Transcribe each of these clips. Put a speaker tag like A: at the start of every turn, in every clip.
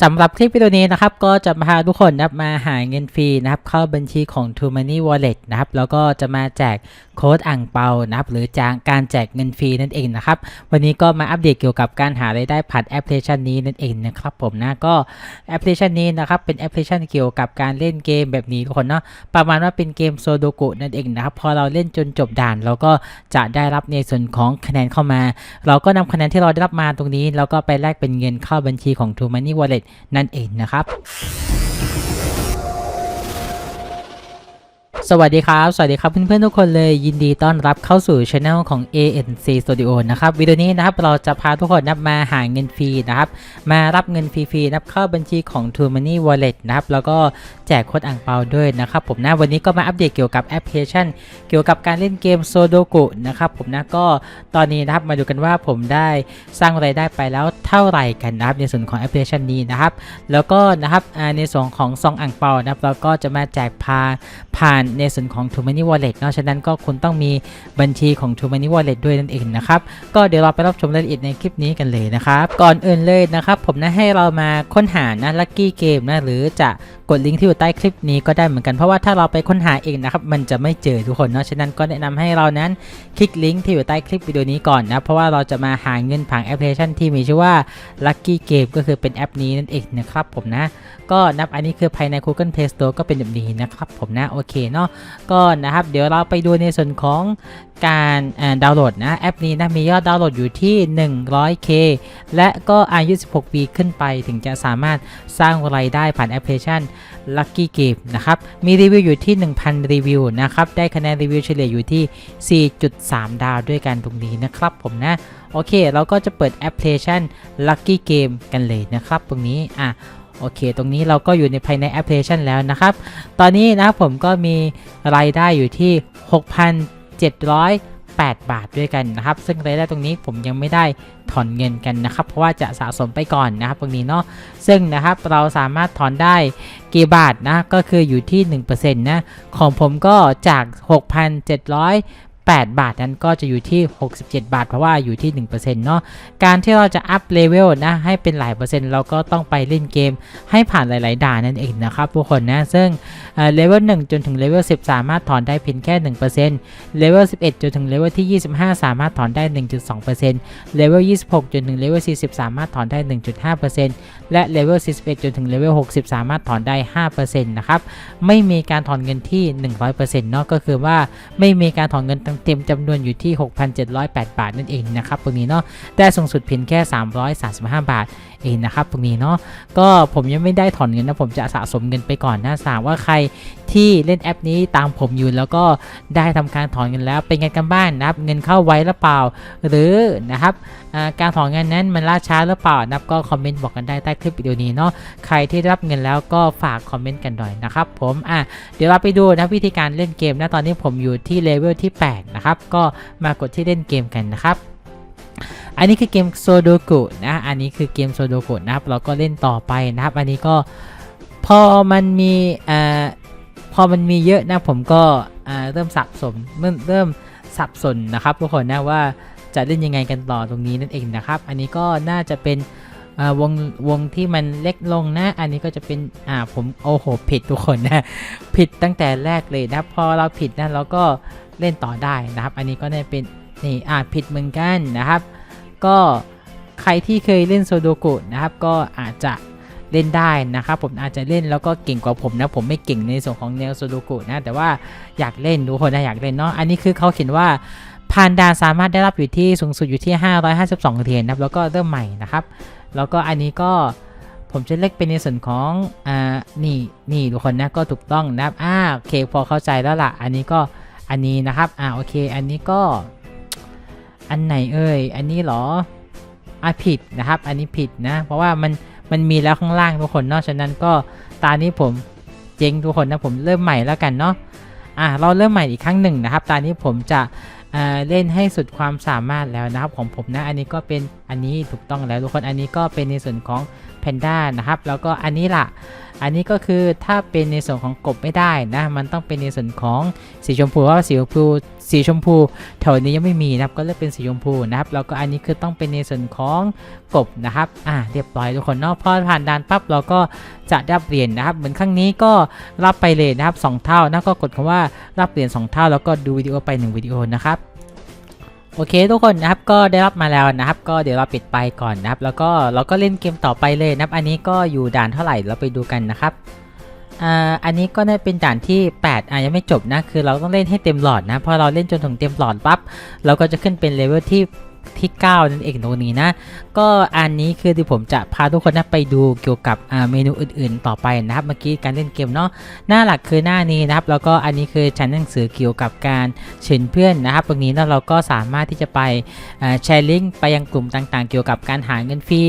A: สำหรับคลิปวิดีโอนี้นะครับก็จะมาพาทุกคนนะครับมาหาเงินฟรีนะครับเข้าบัญชีของ t o Money Wallet นะครับแล้วก็จะมาแจกโค้ดอ่างเปานะครับหรือจางการแจกเงินฟรีนั่นเองนะครับวันนี้ก็มาอัปเดตเกี่ยวกับการหารายได้ผ่านแอปพลิเคชันนี้นั่นเองนะครับผมนะก็แอปพลิเคชันนี้นะครับเป็นแอปพลิเคชันเกี่ยวกับการเล่นเกมแบบนี้ทุกคนเนาะประมาณว่าเป็นเกมโซโดกุนั่นเองนะครับพอเราเล่นจนจบด่านเราก็จะได้รับในส่วนของคะแนนเข้ามา เราก็นำคะแนนที่เราได้รับมาตรงนี้ แล้วก็ไปแลกเป็นเงินเข้าบัญชีของ t o Money Wallet นั่นเองนะครับ สวัสดีครับ สวัสดีครับเพื่อนๆทุกคนเลยยินดีต้อนรับเข้าสู่ช anel ของ ANC Studio นะครับวิดีโอนี้นะครับเราจะพาทุกคนนับมาหาเงินฟรีนะครับมารับเงินฟรีๆนะครับเข้าบัญชีของ t o Money Wallet นะครับแล้วก็แจกโค้ดอ่างเปาด้วยนะครับผมนะวันนี้ก็มาอัปเดตเกี่ยวกับแอปพลิเคชัน เกี่ยวกับการเล่นเกมโซโดกุนะครับผมนะก็ตอนนี้นะครับมาดูกันว่าผมได้สร้างรายได้ไปแล้วเท่าไหร่กันนะครับในส่วนของแอปพลิเคชันนี้นะครับแล้วก็นะครับในส่วนของซองอ่างเปานะครับเราก็จะมาแจกพาผ่านในส่วนของ t o Money Wallet เนาะฉะนั้นก็คุณต้องมีบัญชีของ t o Money Wallet ด้วยนั่นเองนะครับ ก็เดี๋ยวเราไปรับชมรายละเอียดในคลิปนี้กันเลยนะครับ ก่อนอื่นเลยนะครับ ผมนะให้เรามาค้นหานะ Lucky Game นะหรือจะกดลิงก์ที่อยู่ใต้คลิปนี้ก็ได้เหมือนกันเพราะว่าถ้าเราไปค้นหาเองนะครับมันจะไม่เจอทุกคนเนาะฉะนั้นก็แนะนำให้เรานั้นคลิกลิงก์ที่อยู่ใต้คลิปวิดีโอนี้ก่อนนะเพราะว่าเราจะมาหาเงินผ่านแอปพลิเคชันที่มีชื่อว่า Lucky Game ก็คือเป็นแอปนี้นั่นเองนะครับผมนะ ก็นับอันนี้คือภายใน Google Play Store ก็เป็นแบบนี้นะครับผมนะโอเคเนาะก็นะครับเดี๋ยวเราไปดูในส่วนของการดาวน์โหลดนะแอปนี้นะมียอดดาวน์โหลดอยู่ที่ 100k และก็อายุ 16 ปีขึ้นไปถึงจะสามารถสร้างรายได้ผ่านแอปพลิเคชัน Lucky Game นะครับ มีรีวิวอยู่ที่ 1,000 รีวิวนะครับ ได้คะแนนรีวิวเฉลี่ยอยู่ที่ 4.3 ดาวด้วยกันตรงนี้นะครับผมนะ โอเค เราก็จะเปิดแอปพลิเคชัน Lucky Game กันเลยนะครับตรงนี้อะ โอเค ตรงนี้เราก็อยู่ในภายในแอปพลิเคชันแล้วนะครับ ตอนนี้นะครับผมก็มีรายได้อยู่ที่ 6,708 บาทด้วยกันนะครับ ซึ่งรายได้ตรงนี้ผมยังไม่ได้ถอนเงินกันนะครับ เพราะว่าจะสะสมไปก่อนนะครับ ตรงนี้เนาะ ซึ่งนะครับเราสามารถถอนได้กี่บาทนะ ก็คืออยู่ที่ 1%นะ ของผมก็จาก 6,700 8 บาทนั้นก็จะอยู่ที่ 67 บาท เพราะว่าอยู่ที่ 1%เนาะการที่เราจะอัพเลเวลนะให้เป็นหลายเปอร์เซ็นต์เราก็ต้องไปเล่นเกมให้ผ่านหลาย ๆ ด่านนั่นเองนะครับทุกคนนะ ซึ่งเลเวล1จนถึงเลเวล10 สามารถถอนได้เพียงแค่ 1%เลเวล11 จนถึงเลเวลที่ 25 สามารถถอนได้ 1.2%เลเวล26 จนถึงเลเวล40 สามารถถอนได้ 1.5% และเลเวล41จนถึงเลเวล60 สามารถถอนได้ 5%นะครับ ไม่มีการถอนเงินที่ 100%เนาะก็คือว่าไม่มีการถอนเงินเต็มจำนวนอยู่ที่ 6,708 บาทนั่นเองนะครับตรงนี้เนาะได้สูงสุดเพียงแค่ 335 บาทเองนะครับตรงนี้เนาะก็ผมยังไม่ได้ถอนเงินนะผมจะสะสมเงินไปก่อนนะสามว่าใครที่เล่นแอปนี้ตามผมอยู่แล้วก็ได้ทำการถอนเงินแล้วเป็นไงกันบ้างนะครับ เงินเข้าไวหรือเปล่า หรือนะครับการถอนเงินนั้นมันล่าช้าหรือเปล่านะครับก็คอมเมนต์บอกกันได้ใต้คลิปวิดีโอนี้เนาะใครที่รับเงินแล้วก็ฝากคอมเมนต์กันหน่อยนะครับผมอะเดี๋ยวเราไปดูนะวิธีการเล่นเกมนะตอนนี้ผมอยู่ที่เลเวลที่ 8 นะครับ ก็มากดที่เล่นเกมกันนะครับอันนี้คือเกมโซโดกุนะ อันนี้คือเกมโซโดกุนะครับ เราก็เล่นต่อไปนะครับ อันนี้ก็พอมันมีอ่าพอมันมีเยอะนะผมก็อ่าเริ่มสับสนเริ่มเริ่มสับสนนะครับทุกคนนะว่าจะเล่นยังไงกันต่อตรงนี้นั่นเองนะครับ อันนี้ก็น่าจะเป็น วงวงที่มันเล็กลงนะ อันนี้ก็จะเป็นอ่าผมโอ้โหผิดทุกคนนะ ผิดตั้งแต่แรกเลยนะพอเราผิดนะเราก็เล่นต่อได้นะครับ อันนี้ก็ได้เป็นนี่อ่าผิดเหมือนกันนะครับ ก็ใครที่เคยเล่นโซโดกุนะครับ ก็อาจจะเล่นได้นะครับผมอาจจะเล่นแล้วก็เก่งกว่าผมนะ ผมไม่เก่งในส่วนของแนวโซโดกุนะ แต่ว่าอยากเล่นทุกคนนะอยากเล่นเนาะอันนี้คือเขาเขียนว่าผ่านดานสามารถได้รับอยู่ที่สูงสุดอยู่ที่ 552เหรียญนะครับแล้วก็เริ่มใหม่นะครับ แล้วก็อันนี้ก็ผมจะเล็กเป็นในส่วนของอ่านี่นี่ทุกคนนะก็ถูกต้องนะครับอ่าโอเคพอเข้าใจแล้วล่ะ อันนี้ก็อันนี้นะครับอ่าโอเค อันนี้ก็ อันไหนเอ่ยอันนี้เหรออะผิดนะครับ อันนี้ผิดนะ เพราะว่ามันมันมีแล้วข้างล่างทุกคนเนาะฉะนั้นก็ตานี้ผมเจ๊งทุกคนนะผมเริ่มใหม่แล้วกันเนาะอะเราเริ่มใหม่อีกครั้งหนึ่งนะครับตานี้ผมจะ เล่นให้สุดความสามารถแล้วนะครับของผมนะ อันนี้ก็เป็นอันนี้ถูกต้องแล้วทุกคนอันนี้ก็เป็นในส่วนของ แพนด้านะครับ แล้วก็อันนี้ล่ะ อันนี้ก็คือถ้าเป็นในส่วนของกบไม่ได้นะ มันต้องเป็นในส่วนของสีชมพูเพราะว่าสีชมพูสีชมพูแถวนี้ยังไม่มีนะครับก็เลือกเป็นสีชมพูนะครับ แล้วก็อันนี้คือต้องเป็นในส่วนของกบนะครับ อ่าเรียบร้อยทุกคนเนาะพอผ่านด่านปั๊บเราก็จะได้เหรียญนะครับ เหมือนครั้งนี้ก็รับไปเลยนะครับสองเท่านะก็กดคำว่ารับเหรียญสองเท่า แล้วก็ดูวิดีโอไปหนึ่งวิดีโอนะครับ โอเคทุกคนนะครับก็ได้รับมาแล้วนะครับ ก็เดี๋ยวเราปิดไปก่อนนะครับ แล้วก็เราก็เล่นเกมต่อไปเลยนะครับ อันนี้ก็อยู่ด่านเท่าไหร่เราไปดูกันนะครับอ่าอันนี้ก็ได้เป็นด่านที่ 8อะยังไม่จบนะคือเราต้องเล่นให้เต็มหลอดนะพอเราเล่นจนถึงเต็มหลอดปั๊บเราก็จะขึ้นเป็นเลเวลที่ ที่ 9 นั่นเองตรงนี้นะ ก็อันนี้คือที่ผมจะพาทุกคนนะไปดูเกี่ยวกับเมนูอื่นๆ ต่อไปนะครับ เมื่อกี้การเล่นเกมเนาะหน้าหลักคือหน้านี้นะครับ แล้วก็อันนี้คือชั้นหนังสือเกี่ยวกับการเชิญเพื่อนนะครับ ตรงนี้เนาะเราก็สามารถที่จะไปแชร์ลิงก์ไปยังกลุ่มต่างๆ เกี่ยวกับการหาเงินฟรี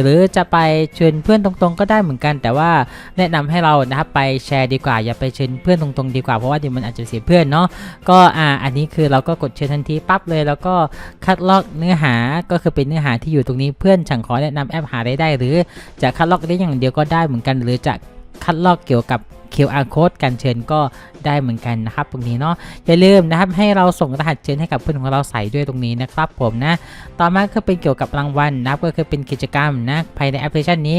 A: หรือจะไปเชิญเพื่อนตรงๆ ก็ได้เหมือนกัน แต่ว่าแนะนำให้เรานะครับไปแชร์ดีกว่า อย่าไปเชิญเพื่อนตรงๆ ดีกว่าเพราะว่าเดี๋ยวมันอาจจะเสียเพื่อนเนาะก็อ่าอันนี้คือเราก็กดเชิญทันทีปั๊บเลย แล้วก็คัดลอกเนื้อหาก็คือเป็นเนื้อหาที่อยู่ตรงนี้เพื่อนฉันขอแนะนำแอปหาได้ได้ หรือจะคัดลอกได้อย่างเดียวก็ได้เหมือนกัน หรือจะคัดลอกเกี่ยวกับ QR code การเชิญก็ได้เหมือนกันนะครับ ตรงนี้เนาะอย่าลืมนะครับให้เราส่งรหัสเชิญให้กับเพื่อนของเราใส่ด้วยตรงนี้นะครับผมนะต่อมาก็เป็นเกี่ยวกับรางวัลนะครับก็คือเป็นกิจกรรมนะภายในแอปพลิเคชันนี้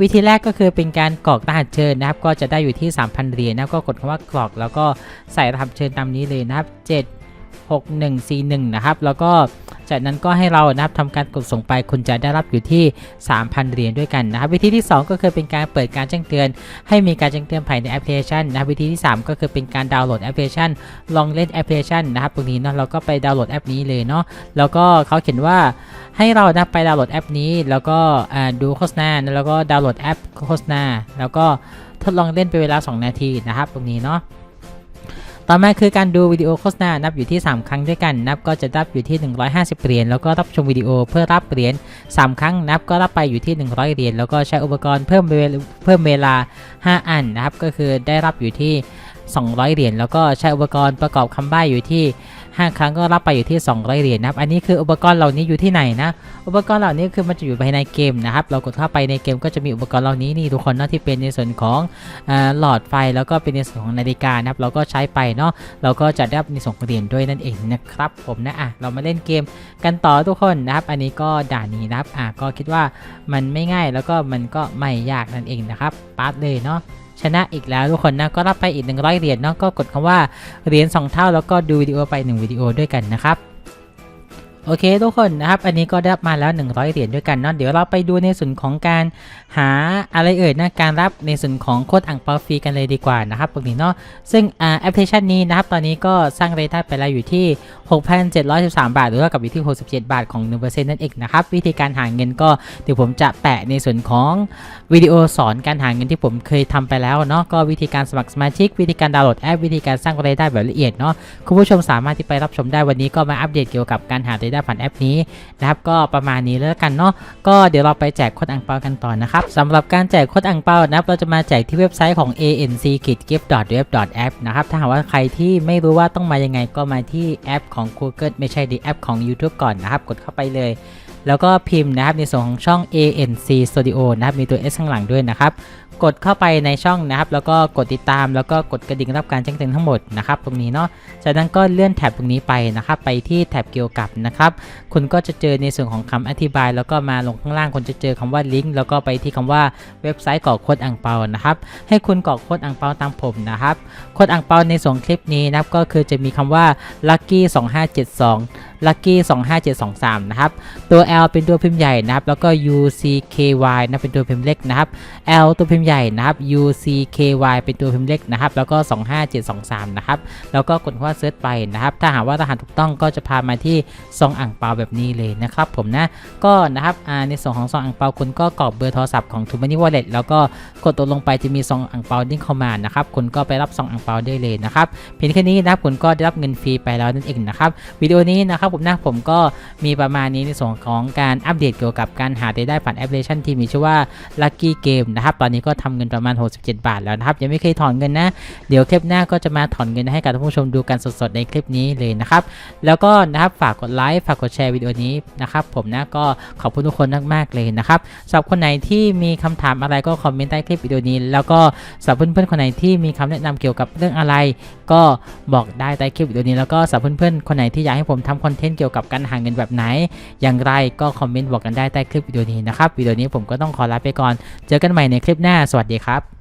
A: วิธีแรกก็คือเป็นการกรอกรหัสเชิญนะครับ ก็จะได้อยู่ที่ 3,000เหรียญนะก็กดคำว่ากรอกแล้วก็ใส่รหัสเชิญตามนี้เลยนะครับ7 6 1 4 1 นะครับ แล้วก็จากนั้นก็ให้เรานะครับทำการกดส่งไปคุณจะได้รับอยู่ที่ 3,000 เหรียญด้วยกันนะครับ วิธีที่ 2 ก็คือเป็นการเปิดการแจ้งเตือน ให้มีการแจ้งเตือนภายในแอปพลิเคชันนะวิธีที่ 3 ก็คือเป็นการดาวน์โหลดแอปพลิเคชัน ลองเล่นแอปพลิเคชันนะครับตรงนี้เนาะเราก็ไปดาวน์โหลดแอปนี้เลยเนาะแล้วก็เขาเขียนว่าให้เรานะไปดาวน์โหลดแอปนี้ แล้วก็ดูโฆษณาแล้วก็ดาวน์โหลดแอปโฆษณาแล้วก็ทดลองเล่นเป็นเวลา 2 นาทีนะครับ ตรงนี้เนาะ ต่อมาคือการดูวิดีโอโฆษณา นับอยู่ที่ 3 ครั้งด้วยกัน นับก็จะรับอยู่ที่ 150 เหรียญ แล้วก็รับชมวิดีโอเพื่อรับเหรียญ 3 ครั้ง นับก็รับไปอยู่ที่ 100 เหรียญ แล้วก็ใช้อุปกรณ์เพิ่มเวลเพิ่มเวลา5 อันนะครับ ก็คือได้รับอยู่ที่ 200 เหรียญแล้วก็ใช้อุปกรณ์ประกอบคำใบ้อยู่ที่ 5 ครั้งก็รับไปอยู่ที่ 200 เหรียญนะครับ อันนี้คืออุปกรณ์เหล่านี้อยู่ที่ไหนนะ อุปกรณ์เหล่านี้คือมันจะอยู่ภายในเกมนะครับ เรากดเข้าไปในเกมก็จะมีอุปกรณ์เหล่านี้นี่ทุกคนนาะที่เป็นในส่วนของหลอดไฟแล้วก็เป็นในส่วนของนาฬิกานะครับ เราก็ใช้ไปเนาะ เราก็จะได้ในส่วนของเหรียญด้วยนั่นเองนะครับผมนะอะเรามาเล่นเกมกันต่อทุกคนนะครับ อันนี้ก็ด่านนี้นะครับอะก็คิดว่ามันไม่ง่ายแล้วก็มันก็ไม่ยากนั่นเองนะครับปาร์ตเลยเนาะ ชนะอีกแล้วทุกคนนะก็รับไปอีก 100 เหรียญเนาะก็กดคำว่าเหรียญ2เท่าแล้วก็ดูวิดีโอไป 1 วิดีโอด้วยกันนะครับ โอเคทุกคนนะครับ อันนี้ก็ได้รับมาแล้ว 100 เหรียญด้วยกันเนาะเดี๋ยวเราไปดูในส่วนของการหาอะไรเอ่ยนะการรับในส่วนของโค้ดอ่างเปาฟรีกันเลยดีกว่านะครับตรงนี้เนาะซึ่งอ่าแอปพลิเคชันนี้นะครับตอนนี้ก็สร้างรายได้ไปแล้วอยู่ที่ 6,713 บาทหรือว่ากับอยู่ที่ 67 บาทของ 1%นั่นเองนะครับวิธีการหาเงินก็เดี๋ยวผมจะแปะในส่วนของวิดีโอสอนการหาเงินที่ผมเคยทำไปแล้วเนาะก็วิธีการสมัครสมาชิก วิธีการดาวน์โหลดแอปวิธีการสร้างรายได้แบบละเอียดเนาะคุณผู้ชมสามารถที่ไปรับชมได้วันนี้ก็มาอัปเดตเกี่ยวกับการหารายได้ผ่านแอปนี้นะครับก็ประมาณนี้แล้วกันเนาะก็เดี๋ยวเราไปแจกโค้ดอ่างเปากันต่อนะครับสำหรับการแจกโค้ดอ่างเปานะครับเราจะมาแจกที่เว็บไซต์ของ anc g i f t w e b app นะครับถ้าหากว่าใครที่ไม่รู้ว่าต้องมายังไงก็มาที่แอปของ Google ไม่ใช่ดีแอปของ YouTube ก่อนนะครับกดเข้าไปเลย แล้วก็พิมพ์นะครับในส่วนของช่อง ANC Studio นะครับมีตัว S ข้างหลังด้วยนะครับกดเข้าไปในช่องนะครับ แล้วก็กดติดตามแล้วก็กดกระดิ่งรับการแจ้งเตือนทั้งหมดนะครับตรงนี้เนาะจากนั้นก็เลื่อนแท็บตรงนี้ไปนะครับ ไปที่แท็บเกี่ยวกับนะครับ คุณก็จะเจอในส่วนของคำอธิบาย แล้วก็มาลงข้างล่างคุณจะเจอคำว่าลิงก์แล้วก็ไปที่คำว่าเว็บไซต์กรอกโค้ดอ่างเปานะครับ ให้คุณกรอกโค้ดอ่างเปาตามผมนะครับโค้ดอ่างเปาในส่วนคลิปนี้นะครับก็คือจะมีคำว่า lucky 2572 lucky 25723 นะครับ ตัว L เป็นตัวพิมพ์ใหญ่นะครับ แล้วก็ UCKY นะเป็นตัวพิมพ์เล็กนะครับ L ตัวพิมพ์ใหญ่นะครับ UCKY เป็นตัวพิมพ์เล็กนะครับ แล้วก็ 25723 นะครับ แล้วก็กดคว่าเซิร์ชไปนะครับ ถ้าหากว่ารหัสถูกต้องก็จะพามาที่ซองอ่างเปาแบบนี้เลยนะครับผมนะ ก็นะครับในส่วนของซองอ่างเปาคุณก็กรอกเบอร์โทรศัพท์ของ t ูมันนี่วอลเล็ตแล้วก็กดตัวลงไปจะมีซองอ่างเปาดิ้งเข้ามานะครับ คุณก็ไปรับซองอ่างเปาได้เลยนะครับ เพียงแค่นี้นะครับคุณก็ได้รับเงินฟรีไปแล้วนั่นเองนะครับ วิดีโอนี้นะครับครับผมนะผมก็มีประมาณนี้ในส่วนของการอัปเดตเกี่ยวกับการหารายได้ผ่านแอปพลิเคชันที่มีชื่อว่า Lucky Game นะครับ ตอนนี้ก็ทำเงินประมาณ 67 บาทแล้วนะครับ ยังไม่เคยถอนเงินนะ เดี๋ยวคลิปหน้าก็จะมาถอนเงินให้กับท่านผู้ชมดูกันสดๆในคลิปนี้เลยนะครับ แล้วก็นะครับฝากกดไลค์ฝากกดแชร์วิดีโอนี้นะครับผมนะก็ขอบคุณทุกคนมากๆเลยนะครับสำหรับคนไหนที่มีคำถามอะไรก็คอมเมนต์ใต้คลิปวิดีโอนี้ แล้วก็สำหรับเพื่อนๆคนไหนที่มีคำแนะนำเกี่ยวกับเรื่องอะไร ก็บอกได้ใต้คลิปวิดีโอนี้แล้วก็สำหรับเพื่อนๆคนไหนที่อยากให้ผมทำคอนเทนต์เกี่ยวกับการหาเงินแบบไหน อย่างไรก็คอมเมนต์บอกกันได้ใต้คลิปวิดีโอนี้นะครับวิดีโอนี้ผมก็ต้องขอลาไปก่อน เจอกันใหม่ในคลิปหน้าสวัสดีครับ